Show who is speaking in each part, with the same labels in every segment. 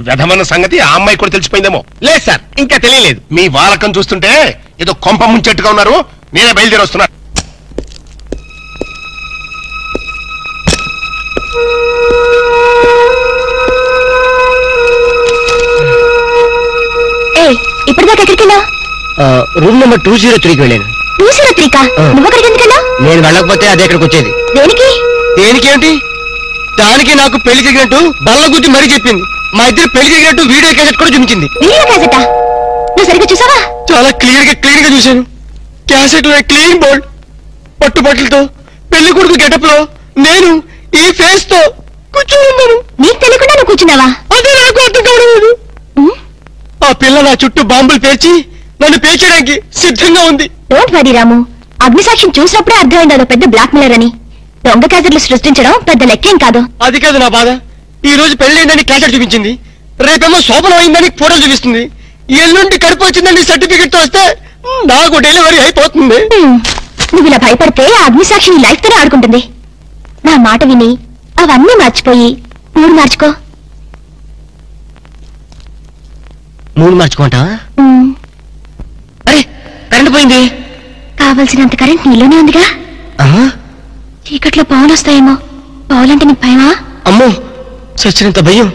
Speaker 1: వెధమన్న సంగతి ఆ అమ్మాయి కూడా తెలిసిపోయిందేమో.
Speaker 2: లేదు సార్ ఇంకా తెలియలేదు.
Speaker 1: మీ వాలకం చూస్తుంటే ఏదో కొంప ముంచెట్టుగా ఉన్నారు. నేనే బయలుదేరి వస్తున్నా
Speaker 3: ఇప్పటిదాకా ఎక్కడికి వెళ్ళావు
Speaker 2: రూమ్ నెంబర్ టూ జీరో త్రీకి వెళ్ళాను.
Speaker 3: టూ జీరో త్రీ కా
Speaker 2: ఆ.
Speaker 3: నువ్వు అక్కడికి ఎందుకు వెళ్ళావు
Speaker 2: నేను వెళ్ళకపోతే అదే ఇక్కడికి వచ్చేది?
Speaker 3: దేనికి?
Speaker 2: దేనికేంటి దానికి నాకు పెళ్ళి జరిగినట్టు బల్ల గుద్ది మరీ చెప్పింది. మా ఇద్దరు పెళ్ళి జరిగినట్టు వీడియో క్యాసెట్ కూడా చూపించింది.
Speaker 3: వీడియో క్యాసెటా? నువ్వు సరిగ్గా చూసావా?
Speaker 2: చాలా క్లియర్గా క్లీన్గా చూశాను. క్యాసెట్లో క్లీన్ బోర్డ్ పట్టుబట్టలతో పెళ్ళి కొడుకు గెటప్లో నేను ఈ ఫేస్తో కూర్చొని ఉన్నాను.
Speaker 3: నీకు తెలియకుండా నువ్వు కూర్చున్నావా?
Speaker 2: అదే నాకు అర్థం కావడం ఆ పిల్ల నా చుట్టూ బాంబులు పేర్చి నన్ను పేర్చడానికి సిద్ధంగా ఉంది.
Speaker 3: డోంట్ వరీ రాము. అగ్నిసాక్షిని చూసినప్పుడే అర్థమైంది అదో పెద్ద బ్లాక్ మెయిలర్ అని. దొంగ క్యాసెట్లు సృష్టించడం పెద్ద లెక్కేం కాదు.
Speaker 2: అది కాదు నా బాధ. ఈ రోజు పెళ్ళైందని క్యాసెట్ చూపించింది. రేపేమో శోభనం అయిందని ఫోటో చూపిస్తుంది. ఎల్లుండి కడుపు వచ్చిందని సర్టిఫికెట్తో వస్తే నాకు డెలివరీ అయిపోతుంది.
Speaker 3: నువ్వు ఇలా భయపడితే ఆ అగ్నిసాక్షి నీ లైఫ్ తోనే ఆడుకుంటుంది. నా మాట విని అవన్నీ మర్చిపోయి మూడు మార్చుకో.
Speaker 2: మూడు మార్చుకుంటావా
Speaker 3: ఉమ్,
Speaker 2: అరే కరెంట్ పోయింది.
Speaker 3: కావలసినంత కరెంట్ నీలోనే ఉందిగా. చీకట్లో పావులు వస్తాయేమో. పావులంటే నీకు భయమా?
Speaker 2: అమ్మో సచ్చినంత భయం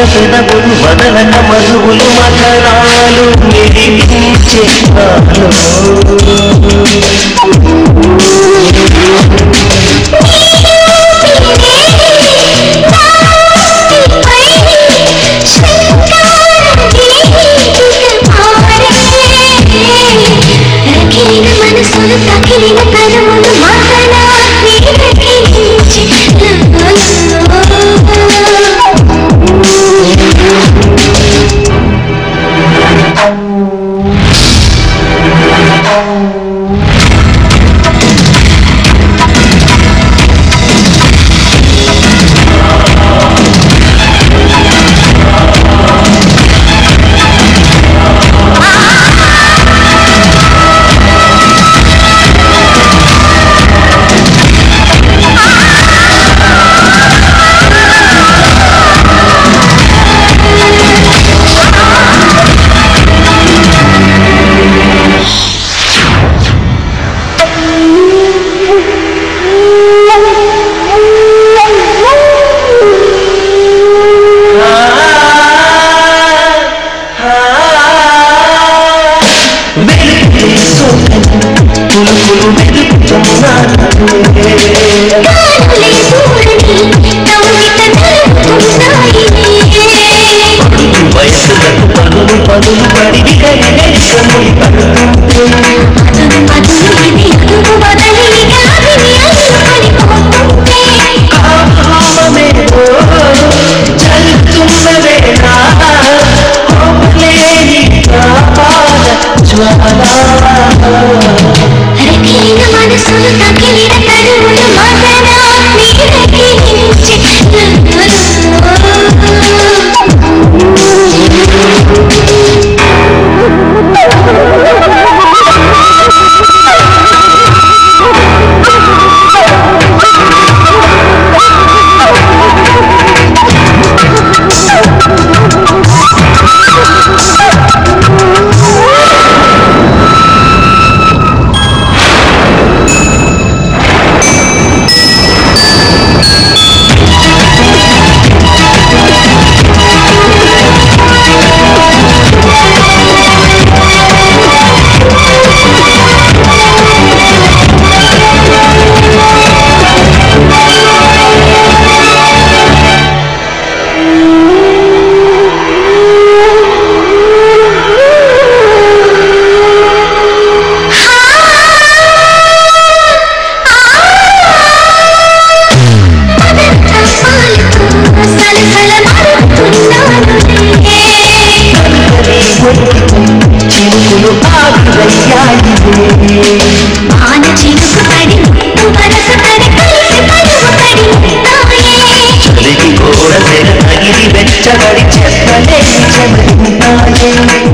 Speaker 4: అదిరిన పెదవులు వదలన మధువులు మధనాలు
Speaker 5: మనసులు తగిలిన कुलु कुलु मेरी जमुना చిలుకులు ఆకులయ్యాయి ఆన చిలుకు పడి వరస పడి కలిసి పలువు పడి
Speaker 3: చలికి గోడ తెర తగిలి వెచ్చబడి చెత్తలేని చెమరింతాయే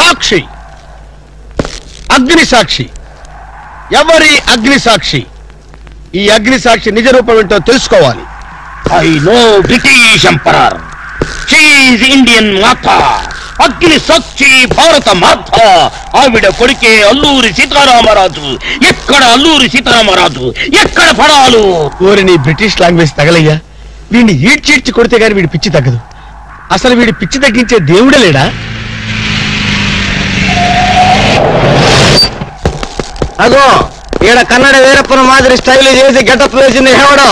Speaker 6: సాక్షి. అగ్ని సాక్షి. ఎవరి అగ్ని సాక్షి? ఈ అగ్ని సాక్షి నిజ రూపం ఏంటో తెలుసుకోవాలి.
Speaker 7: I know British emperor. She Indian మాత అగ్ని సాక్షి భారత మాత ఆవిడ కొడుకే అల్లూరి సీతారామరాజు. ఎక్కడ అల్లూరి సీతారామరాజు? ఎక్కడ పడాలు?
Speaker 6: ఓరి బ్రిటిష్ లాంగ్వేజ్ తగలయ్యా. వీడిని ఈడ్చిడ్చి కొడితే గాని వీడి పిచ్చి తగ్గదు. అసలు వీడి పిచ్చి తగ్గించే దేవుడే లేడా? అగో ఈడ కన్నడ వీరప్పన మాదిరి స్టైల్ చేసి గెటప్ వేసింది హెవడో.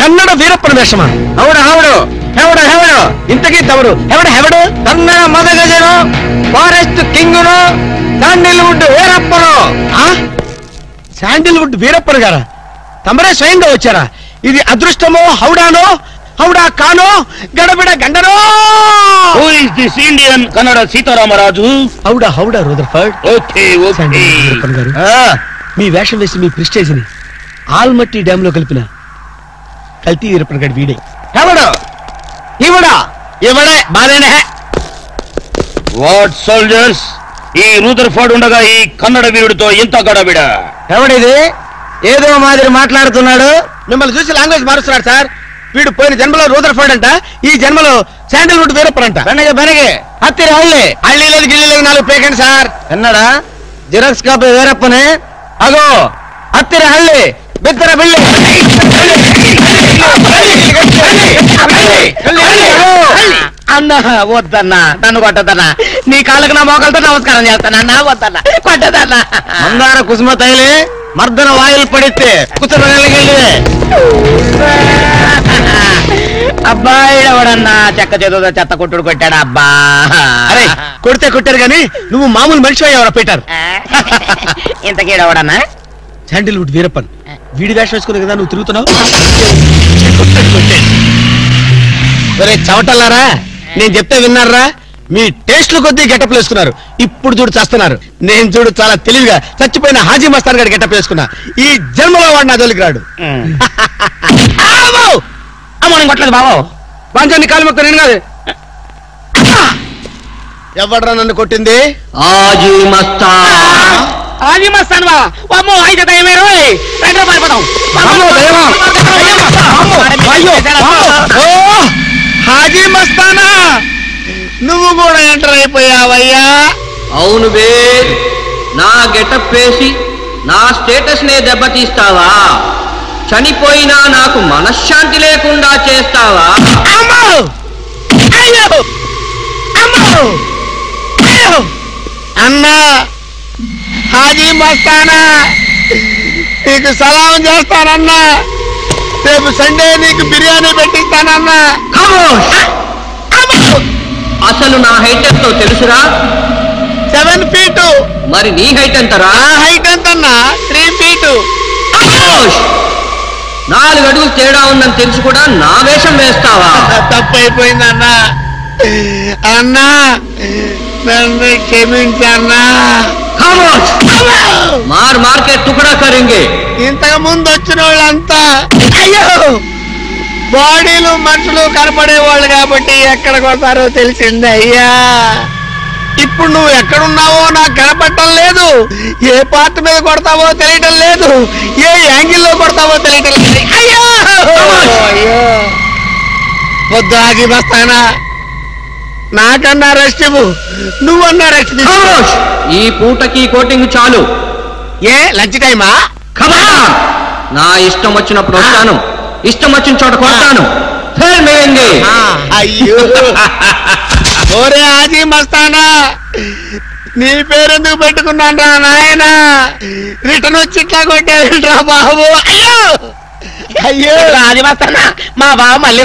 Speaker 6: కన్నడ వీరప్పన వేషమా? అవుడు హవుడు హెవడు హెవడు. ఇంతకీ తమరు హెవడు హెవడు? కన్నడ మదగజను forest కింగును sandalwood Veerappan. Sandalwood Veerappan గారా? తమరే స్వయంగా వచ్చారా? ఇది అదృష్టమో హౌడానో? హౌడా కానో గడబిడ
Speaker 7: దిస్ ఇండియన్ కన్నడ సీతారామరాజు
Speaker 6: హౌడా హౌడా రూదర్ఫర్డ్
Speaker 7: ఓకే
Speaker 6: గారు. మీ వేషం వేసి మీ ప్రిస్టేజ్ని ఆల్మట్టి డ్యామ్లో కలిపిన కల్తీ వీరప్పన్ గారి వీడే. ఎవడు? ఇవడా? ఇవడే బాధేనే
Speaker 7: వాట్ సోల్జర్స్ ఈ రూదర్ఫర్డ్ ఉండగా ఈ కన్నడ వీరుడితో ఇంత గడబిడ.
Speaker 6: ఎవడిది? ఏదో మాదిరి మాట్లాడుతున్నాడు. మిమ్మల్ని చూసి లాంగ్వేజ్ మారుస్తున్నాడు సార్. వీడు పోయిన జన్మలో రూదర్ఫర్డ్ అంట ఈ జన్మలో శాండిల్వుడ్ వీరప్పన్ అంట బెనగే బెనగే. హత్తిరి హళ్ళి హళ్ళి లేదు గిల్లి లేదు నాలుగు పేకండి సార్. ఎన్నడా? జిరాక్స్ కాపీ వీరప్పనే. అగో హత్తిరి హళ్ళి బిత్తర బిల్లి.
Speaker 7: అన్న వద్దన్నా నన్ను కొట్టదన్నా నీ కాళ్ళకు నా మోకాలతో నమస్కారం చేస్తానన్నా వద్దన్నా. కొట్టదన్నా
Speaker 6: మందార కుసుమ తైలి మర్దన వాయులు పడితే కుసర
Speaker 7: అబ్బాయి ఎవడన్నా చెక్క చేతులతో చెత్త కొట్టుడు కొట్టాడు అబ్బా?
Speaker 6: అరే కొడితే కొట్టారు గాని నువ్వు మామూలు మనిషి ఎవరా పెట్టారు
Speaker 7: ఇంతకీడవడన్నా
Speaker 6: శాండిల్వుడ్ వీరప్పన్. వీడి వేషం వేసుకుని కదా నువ్వు తిరుగుతున్నావు? ఒరే చవటల్లారా నేను చెప్తే విన్నారా? మీ టేస్ట్లు కొద్దీ గెటప్ వేసుకున్నారు. ఇప్పుడు చూడు చేస్తున్నారు. నేను చూడు చాలా తెలివిగా చచ్చిపోయిన హాజీ మస్తాన్ గారి గెటప్ వేసుకున్నా. ఈ జన్మలో వాడు నా జోలికి రాడు.
Speaker 7: అమ్మ కొట్టలేదు బాబు
Speaker 6: పంచాన్ని కాలు మొక్క నేను కాదు ఎవడ్రా నన్ను కొట్టింది
Speaker 3: ఆజీ మస్తా
Speaker 7: అది మస్తాను బా అమ్మో అయితే దయమే రోయ్ రెండు పారిపోతాం
Speaker 6: అమ్మో, దయమా. అమ్మో, అయ్యో. ఓ, హాజీ మస్తానా నువ్వు కూడా ఎంటర్ అయిపోయావయ్యా
Speaker 8: అవును బే నా గెటప్ వేసి నా స్టేటస్ నే దెబ్బతీస్తావా చనిపోయినా నాకు మనశ్శాంతి లేకుండా చేస్తావా?
Speaker 6: అన్నా! హాజీ మస్తానా! నీకు సలాం చేస్తానన్నా! రేపు సండే నీకు బిర్యానీ పెట్టిస్తానన్నా!
Speaker 8: అసలు నా హైట్ ఎంతో తెలుసురా?
Speaker 6: Seven feet!
Speaker 8: మరి నీ హైట్ ఎంతరా?
Speaker 6: హైట్ ఎంతన్నా? Three feet!
Speaker 8: నాలుగు అడుగులు తేడా ఉందని తెలిసి కూడా నా వేషం వేస్తావా?
Speaker 6: తప్పైపోయిందన్నా అన్నా. నన్ను క్షమించన్నా!
Speaker 8: మార్ మార్కెట్ టుకడా కరింగే.
Speaker 6: ఇంతకు ముందు వచ్చిన వాళ్ళంతా అయ్యో! బాడీలు మనుషులు కనపడే వాళ్ళు కాబట్టి ఎక్కడికి వస్తారో తెలిసింది అయ్యా. ఇప్పుడు నువ్వు ఎక్కడున్నావో నాకు కనపడటం లేదు. ఏ పార్ట్ మీద కొడతావో తెలియటం లేదు. ఏ యాంగిల్లో కొడతావో తెలియటం లేదు. అయ్యో! అయ్యో! వద్దు ఆగి వస్తానా నాకన్నా రెస్ట్ ఇవ్వు. నువ్వన్నా రెస్ట్!
Speaker 8: ఈ పూటకి కోటింగ్ చాలు.
Speaker 6: ఏ లంచ్ టైమా!
Speaker 8: నా ఇష్టం వచ్చినప్పుడు వస్తాను. ఇష్టం వచ్చిన చోట కొడతాను. ఫెయిల్ మేయింది
Speaker 6: అయ్యో. ఓరే ఆజీ మస్తానా నీ పేరెందుకు పెట్టుకున్నాను రా నాయన? రిటర్న్ వచ్చి ఇట్లా కొట్టేరా బాబు. అయ్యో. అయ్యో
Speaker 7: రాజమస్తానా మా బావ మళ్ళీ